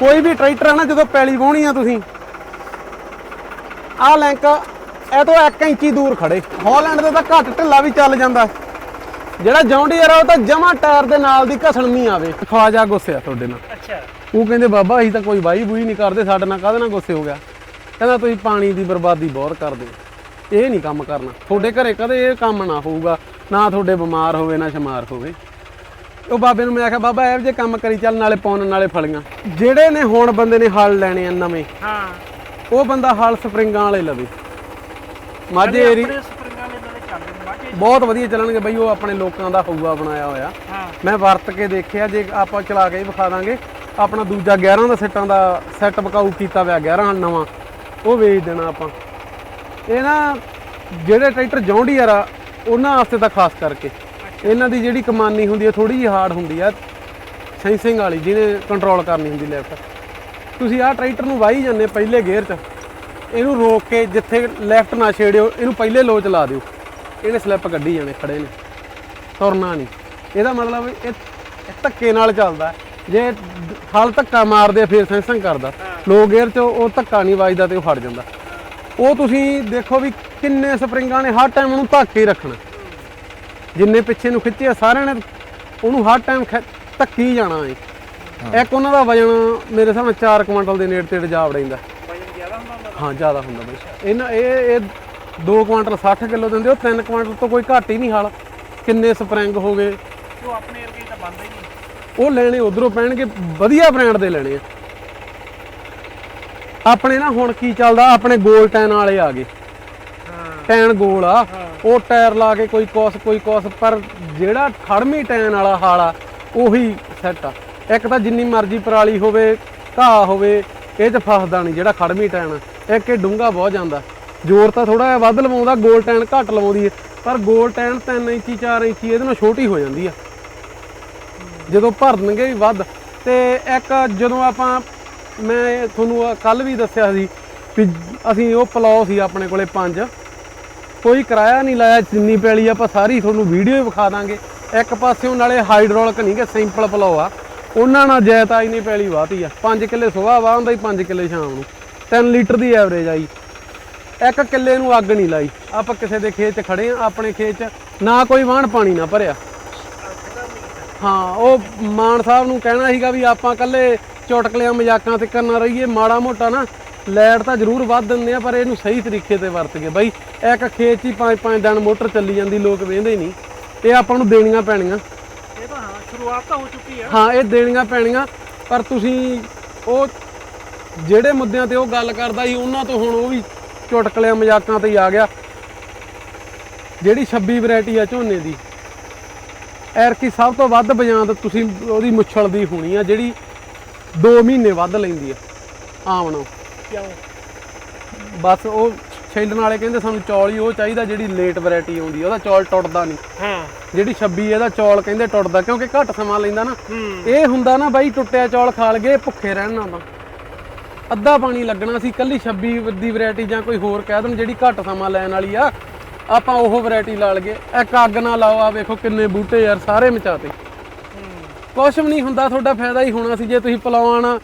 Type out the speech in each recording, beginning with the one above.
ਕੋਈ ਵੀ ਟਰੈਕਟਰ ਹੈ ਨਾ ਜਦੋਂ ਪੈਲੀ ਵਾਹੁਣੀ ਆ ਤੁਸੀਂ ਆਹ ਲਿੰਕ ਇਹ ਤੋਂ 1 ਇੰਚੀ ਦੂਰ ਖੜੇ। ਹਾਲੈਂਡ ਦੇ ਤਾਂ ਘੱਟ ਢਿੱਲਾ ਵੀ ਚੱਲ ਜਾਂਦਾ। ਜਿਹੜਾ ਜੌਂਡੀਅਰ ਆ ਉਹ ਤਾਂ ਜਮਾ ਟਾਇਰ ਦੇ ਨਾਲ ਦੀ ਘਸਣਮੀ ਆਵੇ। ਖਵਾਜਾ ਗੁੱਸਿਆ ਤੁਹਾਡੇ ਨਾਲ। ਅੱਛਾ। ਉਹ ਕਹਿੰਦੇ ਬਾਬਾ ਅਸੀਂ ਤਾਂ ਕੋਈ ਵਾਈ ਬੂਈ ਨਹੀਂ ਕਰਦੇ ਸਾਡੇ ਨਾਲ ਕਾਹਦੇ ਨਾਲ ਗੁੱਸੇ ਹੋ ਗਿਆ? ਕਹਿੰਦਾ ਤੁਸੀਂ ਪਾਣੀ ਦੀ ਬਰਬਾਦੀ ਬਹੁਤ ਕਰਦੇ ਹੋ। ਇਹ ਨਹੀਂ ਕੰਮ ਕਰਨਾ। ਤੁਹਾਡੇ ਘਰੇ ਕਦੇ ਇਹ ਕੰਮ ਨਾ ਹੋਊਗਾ। ਨਾ ਤੁਹਾਡੇ ਬਿਮਾਰ ਹੋਵੇ ਨਾ ਸ਼ਮਾਰ ਹੋਵੇ। ਉਹ ਬਾਬੇ ਨੂੰ ਮੈਂ ਆਖਿਆ ਬਾਬਾ ਇਹੋ ਜਿਹੇ ਕੰਮ ਕਰੀ ਚੱਲ ਨਾਲੇ ਪੌਣ ਨਾਲੇ ਫਲੀਆਂ। ਜਿਹੜੇ ਨੇ ਹੁਣ ਬੰਦੇ ਨੇ ਹਲ ਲੈਣੇ ਆ ਨਵੇਂ ਹਾਂ। ਉਹ ਬੰਦਾ ਹਲ ਸਪਰਿੰਗਾਂ ਵਾਲੇ ਲਵੇ। ਮਾਝੇ ਏਰੀ ਆਪਣੇ ਸਪਰਿੰਗਾਂ ਦੇ ਨਾਲ ਚੱਲਦੇ ਨੇ ਮਾਝੇ ਬਹੁਤ ਵਧੀਆ ਚੱਲਣਗੇ ਬਈ ਉਹ ਆਪਣੇ ਲੋਕਾਂ ਦਾ ਹਊਆ ਬਣਾਇਆ ਹੋਇਆ। ਹਾਂ। ਮੈਂ ਵਰਤ ਕੇ ਦੇਖਿਆ ਜੇ ਆਪਾਂ ਚਲਾ ਕੇ ਹੀ ਵਿਖਾ ਦਾਂਗੇ ਆਪਣਾ ਦੂਜਾ 11 ਦਾ ਸੈੱਟਾਂ ਦਾ ਸੈੱਟ ਬਕਾਊ ਕੀਤਾ ਹੋਇਆ 11 ਨਵਾਂ ਉਹ ਵੇਚ ਦੇਣਾ ਆਪਾਂ। ਇਹ ਨਾ ਜਿਹੜੇ ਟਰੈਕਟਰ ਜੌਂਡੀਅਰ ਆ ਉਹਨਾਂ ਵਾਸਤੇ ਤਾਂ ਖਾਸ ਕਰਕੇ। ਇਹਨਾਂ ਦੀ ਜਿਹੜੀ ਕਮਾਨੀ ਹੁੰਦੀ ਹੈ ਥੋੜੀ ਜਿਹੀ ਹਾਰਡ ਹੁੰਦੀ ਆ ਸੈਂਸਿੰਗ ਵਾਲੀ ਜਿਹਨੇ ਕੰਟਰੋਲ ਕਰਨੀ ਹੁੰਦੀ ਲੈਫਟ ਤੁਸੀਂ ਆਹ ਟਰੈਕਟਰ ਨੂੰ ਵਾਹੀ ਜਾਂਦੇ ਪਹਿਲੇ ਗੇਅਰ 'ਚ ਇਹਨੂੰ ਰੋਕ ਕੇ ਜਿੱਥੇ ਲੈਫਟ ਨਾ ਛੇੜਿਓ ਇਹਨੂੰ ਪਹਿਲੇ ਲੋ ਚਲਾ ਦਿਓ। ਇਹਨੇ ਸਲਿੱਪ ਕੱਢੀ ਜਾਣੇ ਖੜੇ ਨੇ। ਤੁਰਨਾ ਨਹੀਂ। ਇਹਦਾ ਮਤਲਬ ਇਹ ਧੱਕੇ ਨਾਲ ਚੱਲਦਾ। ਜੇ ਹਲ ਧੱਕਾ ਮਾਰਦੇ ਫਿਰ ਸੈਂਸਿੰਗ ਕਰਦਾ। ਲੋ ਗੇਅਰ 'ਚ ਉਹ ਧੱਕਾ ਨਹੀਂ ਵੱਜਦਾ ਤੇ ਉਹ ਫੜ ਜਾਂਦਾ। ਉਹ ਤੁਸੀਂ ਦੇਖੋ ਵੀ ਕਿੰਨੇ ਸਪਰਿੰਗਾਂ ਨੇ ਹਰ ਟਾਈਮ ਉਹਨੂੰ ਧੱਕ ਹੀ ਰੱਖਣਾ। ਜਿੰਨੇ ਪਿੱਛੇ ਨੂੰ ਖਿੱਚਿਆ ਸਾਰਿਆਂ ਨੇ ਉਹਨੂੰ ਹਰ ਟਾਈਮ ਧੱਕੀ ਜਾਣਾ ਹੈ। ਇੱਕ ਉਹਨਾਂ ਦਾ ਵਜਨ ਮੇਰੇ ਹਿਸਾਬ ਨਾਲ 4 ਕੁਇੰਟਲ ਦੇ ਨੇੜੇ ਤੇੜੇ ਜਾ ਵੜਦਾ ਵਜਨ ਜ਼ਿਆਦਾ ਹੁੰਦਾ ਹੁੰਦਾ ਹਾਂ ਜ਼ਿਆਦਾ ਹੁੰਦਾ ਬਈ। ਇਹਨਾਂ ਇਹ ਇਹ 2 ਕੁਇੰਟਲ 60 ਕਿਲੋ ਦਿੰਦੇ ਉਹ 3 ਕੁਇੰਟਲ ਤੋਂ ਕੋਈ ਘੱਟ ਹੀ ਨਹੀਂ ਹਾਲ। ਕਿੰਨੇ ਸਪਰਿੰਗ ਹੋ ਗਏ। ਉਹ ਆਪਣੇ ਵਰਗੇ ਤਾਂ ਬੰਦਾ ਹੀ ਨਹੀਂ। ਉਹ ਲੈਣੇ ਉਧਰੋਂ ਪੈਣਗੇ ਵਧੀਆ ਬ੍ਰਾਂਡ ਦੇ ਲੈਣੇ ਆ। ਆਪਣੇ ਨਾ ਹੁਣ ਕੀ ਚੱਲਦਾ ਆਪਣੇ ਗੋਲ ਟੈਨ ਵਾਲੇ ਆ ਗਏ। ਹਾਂ। ਟੈਨ ਗੋਲ ਆ। ਉਹ ਟਾਇਰ ਲਾ ਕੇ ਕੋਈ ਕੋਸ ਕੋਈ ਕੋਸ, ਪਰ ਜਿਹੜਾ ਖੜਮੀ ਟੈਨ ਵਾਲਾ ਹਾਲ ਆ, ਉਹੀ ਸੈੱਟ ਆ। ਇੱਕ ਤਾਂ ਜਿੰਨੀ ਮਰਜ਼ੀ ਪਰਾਲੀ ਹੋਵੇ, ਘਾਹ ਹੋਵੇ, ਇਹ ਚ ਫਸਦਾ ਨਹੀਂ ਜਿਹੜਾ ਖੜਮੀ ਟੈਨ ਆ। ਇੱਕ ਇਹ ਡੂੰਗਾ ਬਹੁਤ ਜਾਂਦਾ। ਜ਼ੋਰ ਤਾਂ ਥੋੜਾ ਜਿਹਾ ਵੱਧ ਲਵਾਉਂਦਾ, ਗੋਲ ਟੈਨ ਘੱਟ ਲਵਾਉਂਦੀ ਹੈ ਪਰ ਗੋਲ ਟੈਨ 3 ਇੰਚੀ 4 ਇੰਚੀ, ਇਹਦੇ ਨਾਲ ਛੋਟੀ ਹੋ ਜਾਂਦੀ ਆ। ਜਦੋਂ ਭਰਨਗੇ ਵੀ ਵੱਧ। ਤੇ ਇੱਕ ਜਦੋਂ ਆਪਾਂ, ਮੈਂ ਤੁਹਾਨੂੰ ਕੱਲ ਵੀ ਦੱਸਿਆ ਸੀ ਵੀ ਅਸੀਂ ਉਹ ਪਲਾਓ ਸੀ ਆਪਣੇ ਕੋਲੇ ਪੰਜ। ਕੋਈ ਕਿਰਾਇਆ ਨਹੀਂ ਲਾਇਆ, ਜਿੰਨੀ ਪੈਲੀ ਆਪਾਂ ਸਾਰੀ ਤੁਹਾਨੂੰ ਵੀਡੀਓ ਹੀ ਵਿਖਾ ਦਾਂਗੇ। ਇੱਕ ਪਾਸਿਓਂ ਨਾਲੇ ਹਾਈਡ੍ਰੋਲਿਕ ਨਹੀਂ ਕਿ ਸਿੰਪਲ ਪਲਾਓ ਆ। ਉਹਨਾਂ ਨਾਲ ਜੈਤਾ ਇੰਨੀ ਪੈਲੀ ਵਾਹਤੀ ਆ। 5 ਕਿੱਲੇ ਸੁਬਾਹ ਵਾਹ ਹੁੰਦਾ ਹੀ 5 ਕਿੱਲੇ ਸ਼ਾਮ ਨੂੰ। 3 ਲੀਟਰ ਦੀ ਐਵਰੇਜ ਆਈ ਇੱਕ ਕਿੱਲੇ ਨੂੰ ਅੱਗ ਨਹੀਂ ਲਾਈ। ਆਪਾਂ ਕਿਸੇ ਦੇ ਖੇਤ 'ਚ ਖੜੇ ਆ, ਆਪਣੇ ਖੇਤ 'ਚ ਨਾ ਕੋਈ ਵਾਹਣ ਪਾਣੀ ਨਾ ਭਰਿਆ। ਹਾਂ, ਉਹ ਮਾਨ ਸਾਹਿਬ ਨੂੰ ਕਹਿਣਾ ਸੀਗਾ ਵੀ ਆਪਾਂ ਕੱਲੇ ਚੁਟਕਲਿਆਂ ਮਜ਼ਾਕਾਂ ਤੇ ਕਰਨਾ ਰਹੀਏ, ਮਾੜਾ ਮੋਟਾ ਨਾ ਲਾਈਟ ਤਾਂ ਜ਼ਰੂਰ ਵੱਧ ਦਿੰਦੇ ਆ ਪਰ ਇਹਨੂੰ ਸਹੀ ਤਰੀਕੇ ਤੇ ਵਰਤ ਕੇ। ਬਈ ਇੱਕ ਖੇਤ 'ਚ ਹੀ ਪੰਜ ਪੰਜ ਦਿਨ ਮੋਟਰ ਚੱਲੀ ਜਾਂਦੀ ਲੋਕ ਵੇਂਦੇ ਨਹੀਂ। ਇਹ ਆਪਾਂ ਨੂੰ ਦੇਣੀਆਂ ਪੈਣੀਆਂ। ਇਹ ਤਾਂ ਹਾਂ ਸ਼ੁਰੂਆਤ ਤਾਂ ਹੋ ਚੁੱਕੀ ਆ। ਹਾਂ ਇਹ ਦੇਣੀਆਂ ਪੈਣੀਆਂ ਪਰ ਤੁਸੀਂ ਉਹ ਜਿਹੜੇ ਮੁੱਦਿਆਂ ਤੇ ਉਹ ਗੱਲ ਕਰਦਾ ਸੀ ਉਹਨਾਂ ਤੋਂ ਹੁਣ ਉਹ ਵੀ ਚੁਟਕਲਿਆਂ ਮਜ਼ਾਕਾਂ ਤੇ ਹੀ ਆ ਗਿਆ। ਜਿਹੜੀ 26 ਵੈਰਾਈਟੀ ਆ ਝੋਨੇ ਦੀ ਐਰਕੀ ਸਭ ਤੋਂ ਵੱਧ ਬਜਾਂਦ ਤੁਸੀਂ ਉਹਦੀ ਮੁੱਛਲ ਦੀ ਹੋਣੀ ਆ ਜਿਹੜੀ 2 ਮਹੀਨੇ ਵੱਧ ਲੈਂਦੀ ਆ ਆਮਣੋ ਕਿਉਂ? ਬਸ ਉਹ ਛੇਲਣ ਵਾਲੇ ਕਹਿੰਦੇ ਸਾਨੂੰ ਚੌਲ ਹੀ ਉਹ ਚਾਹੀਦਾ ਜਿਹੜੀ ਲੇਟ ਵੈਰਾਈਟੀ ਆਉਂਦੀ ਆ ਉਹਦਾ ਚੌਲ ਟੁੱਟਦਾ ਨਹੀਂ। ਹਾਂ। ਜਿਹੜੀ 26 ਇਹਦਾ ਚੌਲ ਕਹਿੰਦੇ ਟੁੱਟਦਾ ਕਿਉਂਕਿ ਘੱਟ ਸਮਾਂ ਲੈਂਦਾ ਨਾ। ਇਹ ਹੁੰਦਾ ਨਾ ਬਾਈ ਟੁੱਟਿਆ ਚੌਲ ਖਾ ਲਗੇ ਭੁੱਖੇ ਰਹਿਣਾ ਤਾਂ ਅੱਧਾ ਪਾਣੀ ਲੱਗਣਾ ਸੀ ਕੱਲੀ 26 ਦੀ ਵੈਰਾਈਟੀ ਜਾਂ ਕੋਈ ਹੋਰ ਕਹਿ ਦੇਣ ਜਿਹੜੀ ਘੱਟ ਸਮਾਂ ਲੈਣ ਵਾਲੀ ਆ ਆਪਾਂ ਉਹ ਵੈਰਾਈਟੀ ਲਾ ਲਗੇ। ਇੱਕ ਅੱਗ ਨਾ ਲਾਓ ਆ ਵੇਖੋ ਕਿੰਨੇ ਬੂਟੇ ਯਾਰ ਸਾਰੇ ਮਚਾਤੇ। ਕੁਛ ਵੀ ਨਹੀਂ ਹੁੰਦਾ ਤੁਹਾਡਾ ਫਾਇਦਾ ਹੀ ਹੋਣਾ ਸੀ ਜੇ ਤੁਸੀਂ ਪਲਾਉਣਾ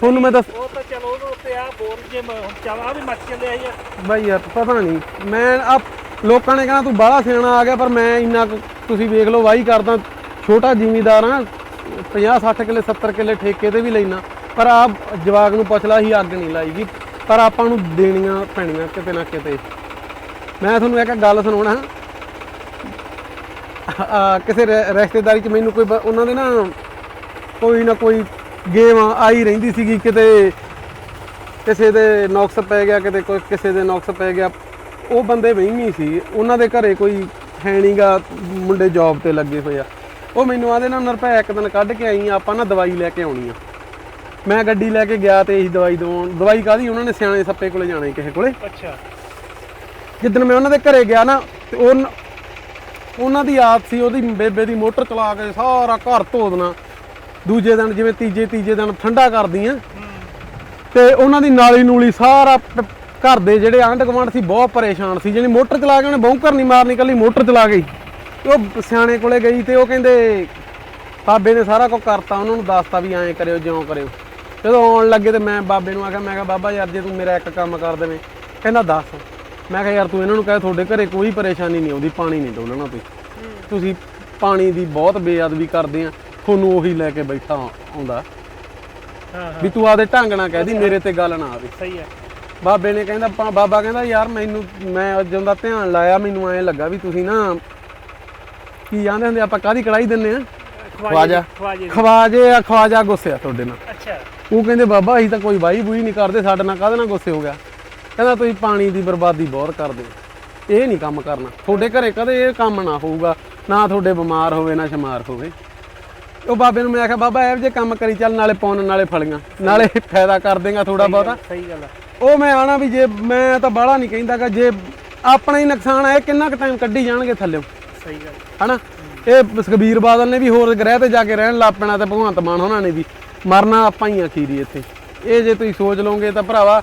ਤੁਹਾਨੂੰ ਮੈਂ ਦੱਸ ਉਹ ਤਾਂ ਚਲੋ ਉੱਤੇ ਆ ਬੋਲ ਜੇ ਚੱਲ ਆ ਵੀ ਮੱਚ ਚੱਲਿਆ ਹੀ ਆ ਬਾਈ ਯਾਰ ਪਤਾ ਨਹੀਂ। ਮੈਂ ਆ ਲੋਕਾਂ ਨੇ ਕਹਿਣਾ ਤੂੰ ਬਾਹਲਾ ਸਿਆਣਾ ਆ ਗਿਆ ਪਰ ਮੈਂ ਇੰਨਾ ਕੁ- ਤੁਸੀਂ ਵੇਖ ਲਓ ਵਾਹੀ ਕਰਦਾ। ਛੋਟਾ ਜ਼ਿਮੀਦਾਰ ਆ 50 60 ਕਿੱਲੇ 70 ਕਿੱਲੇ ਠੇਕੇ ਤੇ ਵੀ ਲੈਣਾ ਪਰ ਆ ਜਵਾਗ ਨੂੰ ਪੁੱਛ ਲਾ ਹੀ ਅੱਗ ਨਹੀਂ ਲਾਈਗੀ। ਪਰ ਆਪਾਂ ਨੂੰ ਦੇਣੀਆਂ ਪੈਣੀਆਂ ਕਿਤੇ ਨਾ ਕਿਤੇ। ਮੈਂ ਤੁਹਾਨੂੰ ਇੱਕ ਗੱਲ ਸੁਣਾਉਣਾ। ਆ, ਕਿਸੇ ਰਿ- ਰਿਸ਼ਤੇਦਾਰੀ ਚ ਮੈਨੂੰ ਕੋਈ ਬ- ਉਹਨਾਂ ਦੇ ਨਾ ਕੋਈ ਨਾ ਕੋਈ ਗੇਮ ਆਈ ਰਹਿੰਦੀ ਸੀਗੀ ਕਿਤੇ ਕਿਸੇ ਦੇ ਨੁਕਸ ਪੈ ਗਿਆ ਕਿਤੇ ਕੋਈ ਕਿਸੇ ਦੇ ਨੁਕਸ ਪੈ ਗਿਆ। ਉਹ ਬੰਦੇ ਵਹਿਮੀ ਸੀ। ਉਹਨਾਂ ਦੇ ਘਰੇ ਕੋਈ ਹੈ ਨਹੀਂਗਾ ਮੁੰਡੇ ਜੌਬ ਤੇ ਲੱਗੇ ਹੋਏ ਆ। ਉਹ ਮੈਨੂੰ ਆਦੇ ਨਾ ਨਰਪੈ ਇੱਕ ਦਿਨ ਕੱਢ ਕੇ ਆਈ ਆ, ਆਪਾਂ ਨਾ ਦਵਾਈ ਲੈ ਕੇ ਆਉਣੀ ਆ। ਮੈਂ ਗੱਡੀ ਲੈ ਕੇ ਗਿਆ ਤੇ ਇਹੀ ਦਵਾਈ ਦਵਾਉਣ ਦਵਾਈ ਕਾਦੀ ਉਹਨਾਂ ਨੇ ਸਿਆਣੇ ਸੱਪੇ ਕੋਲੇ ਜਾਣਾ ਕਿਸੇ ਕੋਲੇ। ਅੱਛਾ। ਜਿੱਦਣ ਮੈਂ ਉਹਨਾਂ ਦੇ ਘਰੇ ਗਿਆ ਨਾ ਤੇ ਉਹ ਉਹਨਾਂ ਦੀ ਆਦਤ ਸੀ ਉਹਦੀ ਬੇਬੇ ਦੀ ਮੋਟਰ ਚਲਾ ਕੇ ਸਾਰਾ ਘਰ ਧੋ ਦੇਣਾ। ਦੂਜੇ ਦਿਨ ਜਿਵੇਂ ਤੀਜੇ ਤੀਜੇ ਦਿਨ ਠੰਡਾ ਕਰਦੀਆਂ। ਤੇ ਉਹਨਾਂ ਦੀ ਨਾਲੀ ਨੂਲੀ ਸਾਰਾ ਘਰ ਦੇ ਜਿਹੜੇ ਆਂਢ ਗੁਆਂਢ ਸੀ ਬਹੁਤ ਪਰੇਸ਼ਾਨ ਸੀ। ਜਿਹਨੇ ਮੋਟਰ ਚਲਾ ਕੇ ਉਹਨੇ ਬੌਂਕਰ ਨਹੀਂ ਮਾਰਨੀ ਕੱਲੀ ਮੋਟਰ ਚਲਾ ਗਈ। ਉਹ ਸਿਆਣੇ ਕੋਲੇ ਗਈ ਤੇ ਉਹ ਕਹਿੰਦੇ ਬਾਬੇ ਨੇ ਸਾਰਾ ਕੁਝ ਕਰਤਾ ਉਹਨਾਂ ਨੂੰ ਦੱਸਤਾ ਵੀ ਐਂ ਕਰਿਓ ਜਿਉਂ ਕਰਿਓ। ਜਦੋਂ ਆਉਣ ਲੱਗੇ ਤੇ ਮੈਂ ਬਾਬੇ ਨੂੰ ਆਖਿਆ ਮੈਂ ਕਿਹਾ ਬਾਬਾ ਯਾਰ ਜੇ ਤੂੰ ਮੇਰਾ ਇੱਕ ਕੰਮ ਕਰ ਦੇਵੇਂ। ਕਹਿੰਦਾ ਦੱਸ। ਮੈਂ ਕਿਹਾ ਯਾਰ ਤੂੰ ਇਹਨਾਂ ਨੂੰ ਕਹਿ ਤੁਹਾਡੇ ਘਰੇ ਕੋਈ ਪਰੇਸ਼ਾਨੀ ਨਹੀਂ ਆਉਂਦੀ ਪਾਣੀ ਨਹੀਂ ਡੋਲਣਾ ਤੁਸੀਂ। ਤੁਸੀਂ ਪਾਣੀ ਦੀ ਬਹੁਤ ਬੇਅਦਬੀ ਕਰਦੇ ਆ। ਤੁਹਾਨੂੰ ਉਹੀ ਲੈ ਕੇ ਬੈਠਾ ਆਉਂਦਾ ਹਾਂ ਹਾਂ। ਵੀ ਤੂੰ ਆਦੇ ਢੰਗ ਨਾਲ ਕਹਿਦੀ ਮੇਰੇ ਤੇ ਗੱਲ ਨਾ ਆਵੇ। ਸਹੀ ਹੈ। ਬਾਬੇ ਨੇ ਕਹਿੰਦਾ ਬਾਬਾ ਕਹਿੰਦਾ ਯਾਰ ਮੈਨੂੰ ਮੈਂ ਜਦੋਂ ਦਾ ਧਿਆਨ ਲਾਇਆ ਮੈਨੂੰ ਐਂ ਲੱਗਾ ਵੀ ਤੁਸੀਂ ਨਾ ਕੀ ਆਂਦੇ ਹੁੰਦੇ ਆਪਾਂ ਕਾਦੀ ਕੜਾਈ ਦਿੰਨੇ ਆ? ਖਵਾਜਾ। ਖਵਾਜੇ। ਖਵਾਜੇ ਆ ਖਵਾਜਾ ਗੁੱਸੇ ਆ ਤੁਹਾਡੇ ਨਾਲ। ਅੱਛਾ। ਉਹ ਕਹਿੰਦੇ ਬਾਬਾ ਅਸੀਂ ਤਾਂ ਕੋਈ ਵਾਈ ਬੂਈ ਨਹੀਂ ਕਰਦੇ ਸਾਡੇ ਨਾਲ ਕਾਹਦੇ ਨਾਲ ਗੁੱਸੇ ਹੋ ਗਿਆ? ਕਹਿੰਦਾ ਤੁਸੀਂ ਪਾਣੀ ਦੀ ਬਰਬਾਦੀ ਬਹੁਤ ਕਰਦੇ। ਇਹ ਨਹੀਂ ਕੰਮ ਕਰਨਾ। ਤੁਹਾਡੇ ਘਰੇ ਕਦੇ ਇਹ ਕੰਮ ਨਾ ਹੋਊਗਾ ਨਾ ਤੁਹਾਡੇ ਬਿਮਾਰ ਹੋਵੇ ਨਾ ਸ਼ਮਾਰ ਹੋਵੇ। ਉਹ ਬਾਬੇ ਨੂੰ ਮੈਂ ਆਖਿਆ ਬਾਬਾ ਇਹੋ ਜਿਹੇ ਕੰਮ ਕਰੀ ਚੱਲ ਨਾਲੇ ਪੌਣ ਨਾਲੇ ਫਲੀਆਂ ਨਾਲੇ ਫਾਇਦਾ ਕਰ ਦੇਗਾ ਥੋੜਾ ਬਹੁਤਾ। ਸਹੀ ਗੱਲ ਉਹ ਮੈਂ ਆਣਾ ਵੀ ਜੇ ਮੈਂ ਤਾਂ ਬਾਹਲਾ ਨਹੀਂ ਕਹਿੰਦਾਗਾ ਜੇ ਆਪਣਾ ਹੀ ਨੁਕਸਾਨ ਹੈ ਕਿੰਨਾ ਕੁ ਟਾਈਮ ਕੱਢੀ ਜਾਣਗੇ ਥੱਲੇ? ਸਹੀ ਗੱਲ ਹਨਾ? ਇਹ ਸੁਖਬੀਰ ਬਾਦਲ ਨੇ ਵੀ ਹੋਰ ਗ੍ਰਹਿ ਤੇ ਜਾ ਕੇ ਰਹਿਣ ਲੱਗ ਪੈਣਾ ਤੇ ਭਗਵੰਤ ਮਾਨ ਉਹਨਾਂ ਨੇ ਵੀ। ਮਰਨਾ ਆਪਾਂ ਹੀ ਆ ਖੀਰੀ ਇੱਥੇ। ਇਹ ਜੇ ਤੁਸੀਂ ਸੋਚ ਲਓਗੇ ਤਾਂ ਭਰਾਵਾ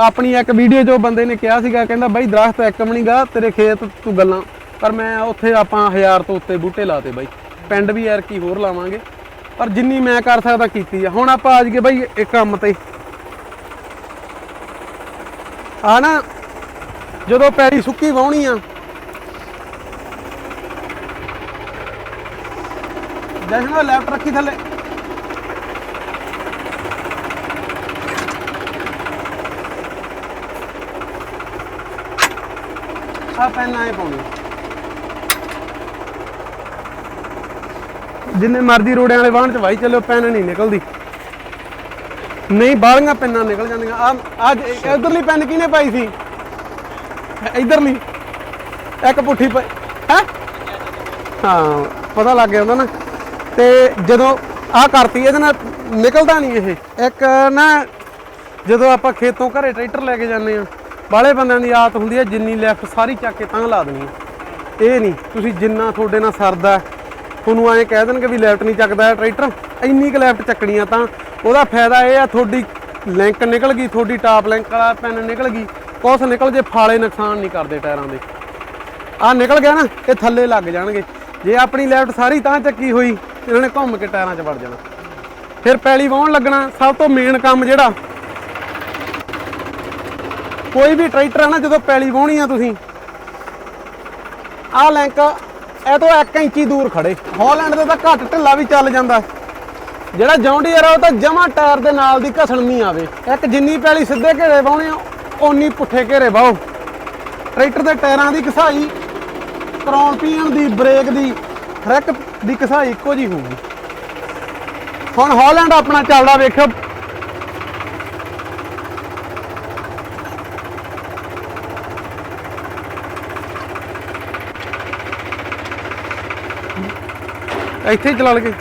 ਆਪਣੀ ਇੱਕ ਵੀਡੀਓ 'ਚ ਉਹ ਬੰਦੇ ਨੇ ਕਿਹਾ ਸੀਗਾ ਕਹਿੰਦਾ ਬਾਈ ਦਰਖਤ ਇੱਕ ਵੀ ਨੀ ਗਾ ਤੇਰੇ ਖੇਤ ਤੂੰ ਗੱਲਾਂ ਪਰ ਮੈਂ ਉੱਥੇ ਆਪਾਂ ਹਜ਼ਾਰ ਤੋਂ ਉੱਤੇ ਬੂਟੇ ਲਾਤੇ ਬਾਈ। ਪਿੰਡ ਵੀ ਯਾਰ ਕੀ ਹੋਰ ਲਾਵਾਂਗੇ। ਪਰ ਜਿੰਨੀ ਮੈਂ ਕਰ ਸਕਦਾ ਕੀਤੀ ਆ। ਹੁਣ ਆਪਾਂ ਆ ਜਾਈਏ ਬਾਈ ਇੱਕ ਕੰਮ ਤੇ। ਆ ਨਾ, ਜਦੋਂ ਪੈਰੀ ਸੁੱਕੀ ਵਾਉਣੀ ਆ ਜਸ਼ਨ ਲੈਫਟ ਰੱਖੀ ਥੱਲੇ। ਆ ਪੈਨ ਆਏ ਪਾਉਣੀ। ਜਿੰਨੇ ਮਰਜ਼ੀ ਰੋੜਿਆਂ ਵਾਲੇ ਵਾਹਣ ਚ ਵਾਈ ਚੱਲਿਓ, ਪੈਨ ਨਹੀਂ ਨਿਕਲਦੀ। ਨਹੀਂ, ਬਾਹਲੀਆਂ ਪੈਨਾਂ ਨਿਕਲ ਜਾਂਦੀਆਂ। ਆ ਅੱਜ ਇਧਰਲੀ ਪੈਨ ਕਿਹਨੇ ਪਾਈ ਸੀ? ਇਧਰਲੀ। ਇੱਕ ਪੁੱਠੀ ਪਈ ਹੈ? ਹਾਂ, ਪਤਾ ਲੱਗ ਜਾਂਦਾ ਨਾ। ਤੇ ਜਦੋਂ ਆਹ ਕਰਤੀ, ਇਹਦੇ ਨਾਲ ਨਿਕਲਦਾ ਨਹੀਂ ਇਹ। ਇੱਕ ਨਾ, ਜਦੋਂ ਆਪਾਂ ਖੇਤੋਂ ਘਰੇ ਟਰੈਕਟਰ ਲੈ ਕੇ ਜਾਂਦੇ ਆ ਬਾਹਲੇ ਬੰਦਿਆਂ ਦੀ ਆਦਤ ਹੁੰਦੀ ਹੈ ਜਿੰਨੀ ਲੈਫਟ ਸਾਰੀ ਚੱਕ ਕੇ ਤਾਂ ਲਾ ਦੇਣੀ ਇਹ ਨਹੀਂ, ਤੁਸੀਂ ਜਿੰਨਾ ਤੁਹਾਡੇ ਨਾਲ ਸਰਦਾ ਤੁਹਾਨੂੰ ਐਂ ਕਹਿ ਦੇਣਗੇ ਵੀ ਲੈਫਟ ਨਹੀਂ ਚੱਕਦਾ ਟਰੈਕਟਰ, ਇੰਨੀ ਕੁ ਲੈਫਟ ਚੱਕਣੀਆਂ ਤਾਂ ਉਹਦਾ ਫਾਇਦਾ ਇਹ ਆ, ਤੁਹਾਡੀ ਲਿੰਕ ਨਿਕਲ ਗਈ, ਤੁਹਾਡੀ ਟਾਪ ਲਿੰਕ ਵਾਲਾ ਪੈਨ ਨਿਕਲ ਗਈ, ਕੁਛ ਨਿਕਲ ਜੇ ਫਾਲੇ ਨੁਕਸਾਨ ਨਹੀਂ ਕਰਦੇ ਟਾਇਰਾਂ ਦੇ। ਆ ਨਿਕਲ ਗਿਆ ਨਾ, ਇਹ ਥੱਲੇ ਲੱਗ ਜਾਣਗੇ। ਜੇ ਆਪਣੀ ਲੈਫਟ ਸਾਰੀ ਤਾਂ ਚੱਕੀ ਹੋਈ, ਇਹਨਾਂ ਨੇ ਘੁੰਮ ਕੇ ਟਾਇਰਾਂ 'ਚ ਵੜ ਜਾਣਾ। ਫਿਰ ਪੈਲੀ ਵਾਉਣ ਲੱਗਣਾ, ਸਭ ਤੋਂ ਮੇਨ ਕੰਮ ਜਿਹੜਾ, ਕੋਈ ਵੀ ਟਰੈਕਟਰ ਆ ਨਾ ਜਦੋਂ ਪੈਲੀ ਵਾਉਣੀ ਆ ਤੁਸੀਂ, ਆਹ ਲੈਂਕ ਇਹ ਤੋਂ 1 ਇੰਚੀ ਦੂਰ ਖੜੇ। ਹਾਲੈਂਡ ਦੇ ਤਾਂ ਘੱਟ ਢਿੱਲਾ ਵੀ ਚੱਲ ਜਾਂਦਾ। ਜਿਹੜਾ ਜੌਂਡੀਅਰ ਆ ਉਹ ਤਾਂ ਜਮਾ ਟਾਇਰ ਦੇ ਨਾਲ ਦੀ ਘਸਣ ਨਹੀਂ ਆਵੇ। ਇੱਕ ਜਿੰਨੀ ਪੈਲੀ ਸਿੱਧੇ ਘੇਰੇ ਵਾਉਣੇ ਆ, ਓਨੀ ਪੁੱਠੇ ਘੇਰੇ ਵਾਓ। ਟਰੈਕਟਰ ਦੇ ਟਾਇਰਾਂ ਦੀ ਘਸਾਈ, ਕਰਾਉਣ ਪੀਣ ਦੀ, ਬ੍ਰੇਕ ਦੀ ਹਰ ਇੱਕ ਦੀ ਘਸਾਈ ਇੱਕੋ ਜੀ ਹੋਊਗੀ। ਹੁਣ ਹਾਲੈਂਡ ਆਪਣਾ ਚੱਲਦਾ ਵੇਖੋ ਇੱਥੇ ਹੀ ਚਲਾ ਲਗੇ